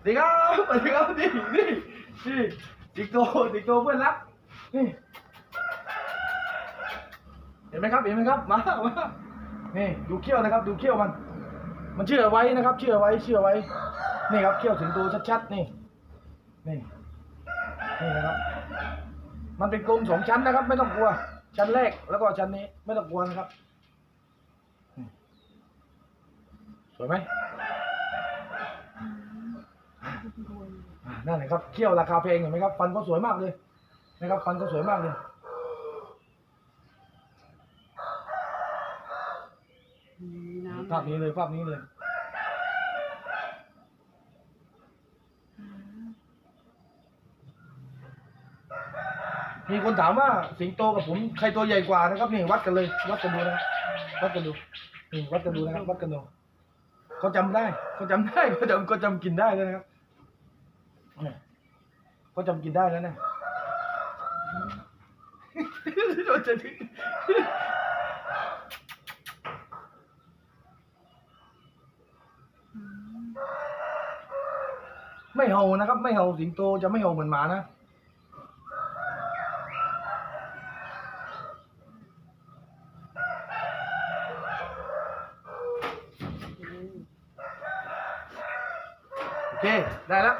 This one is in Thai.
สวัสดีครับสวัสดีครับนี่นี่นี่สิงโตสิงโตเพื่อนรักนี่เห็นไหมครับเห็นไหมครับมามานี่ดูเขี้ยวนะครับ ดูเขี้ยวมัน มันเชื่อไว้นะครับ เชื่อไว้เชื่อไว้ นี่ครับเขี้ยวสิงโตชัดๆนี่นี่นี่นะครับ มันเป็นกรงสองชั้นนะครับ ไม่ต้องกลัว ชั้นแรกแล้วก็ชั้นนี้ไม่ต้องกลัวนะครับสวยไหม อ่า นั่นแหละครับเขี้ยวราคาแพงเห็นไหมครับฟันก็สวยมากเลยนะครับฟันก็สวยมากเลยมีน้ำภาพนี้เลยภาพนี้เลยมีคนถามว่าสิงโตกับผมใครตัวใหญ่กว่านะครับนี่วัดกันเลย วัดกันดูนะครับวัดกันดูนี่วัดกันดูนะครับวัดกันดูเขาจำได้เขาจำได้เขาจำเขาจำกินได้แล้วนะครับ เนี่ยเขาจำกินได้แล้วเนี่ยโดนจะถึงไม่เห่านะครับ ไม่เห่าสิงโตจะไม่เห่าเหมือนหมานะโอเค ได้แล้ว